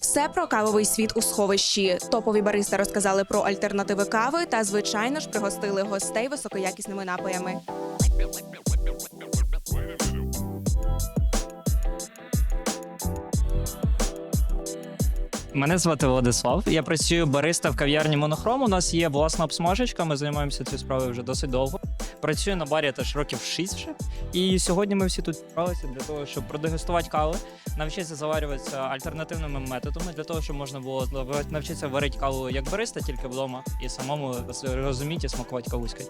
Все про кавовий світ у сховищі. Топові бариста розказали про альтернативи кави та, звичайно ж, пригостили гостей високоякісними напоями. Мене звати Владислав. Я працюю бариста в кав'ярні Монохром. У нас є власна обсмажечка. Ми займаємося цією справою вже досить довго. Працюю на барі теж років 6 вже. І сьогодні ми всі тут зібралися для того, щоб продегустувати кави, навчитися заварюватися альтернативними методами, для того, щоб можна було навчитися варити каву як бариста, тільки вдома, і самому розуміти і смакувати кавуською.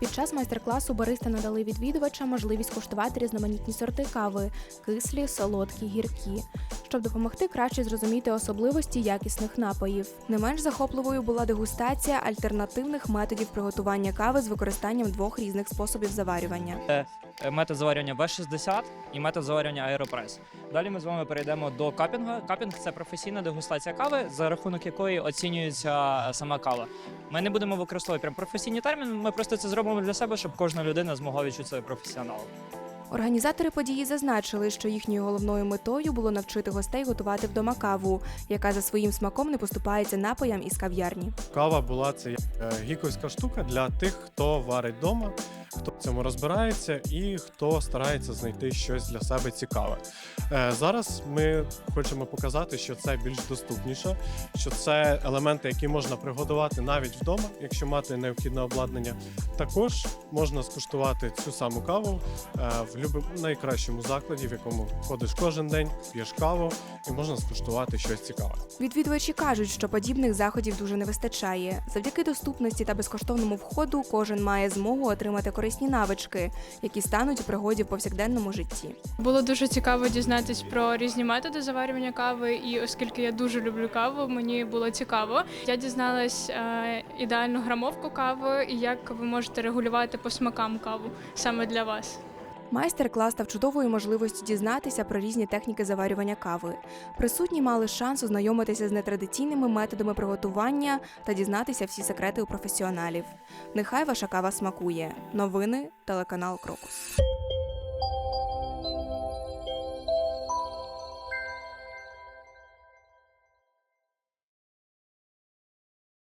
Під час майстер-класу баристи надали відвідувачам можливість куштувати різноманітні сорти кави кислі, солодкі, гіркі, щоб допомогти краще зрозуміти особливості якісних напоїв. Не менш захопливою була дегустація альтернативних методів приготування кави з використанням двох різних способів заварювання. Е, метод заварювання B60 і метод заварювання аеропрес. Далі ми з вами перейдемо до капінга. Капінг це професійна дегустація кави, за рахунок якої оцінюється е, сама кава. Ми не будемо використовувати прям професійні терміни. Ми просто це зробимо для себе, щоб кожна людина змогла відчути себе професіоналом. Організатори події зазначили, що їхньою головною метою було навчити гостей готувати вдома каву, яка за своїм смаком не поступається напоям із кав'ярні. Кава була це е, гіковська штука для тих, хто варить вдома, хто в цьому розбирається і хто старається знайти щось для себе цікаве. Е, Зараз ми хочемо показати, що це більш доступніше, що це елементи, які можна приготувати навіть вдома, якщо мати необхідне обладнання. Також можна скуштувати цю саму каву е, в найкращому закладі, в якому ходиш кожен день, п'єш каву, і можна скуштувати щось цікаве. Відвідувачі кажуть, що подібних заходів дуже не вистачає. Завдяки доступності та безкоштовному входу кожен має змогу отримати корисні навички, які стануть у пригоді в повсякденному житті. Було дуже цікаво дізнатись про різні методи заварювання кави, і оскільки я дуже люблю каву, мені було цікаво. Я дізналась е, ідеальну грамовку кави і як ви можете регулювати по смакам каву саме для вас. Майстер-клас став чудовою можливістю дізнатися про різні техніки заварювання кави. Присутні мали шанс ознайомитися з нетрадиційними методами приготування та дізнатися всі секрети у професіоналів. Нехай ваша кава смакує. Новини телеканал Крокус.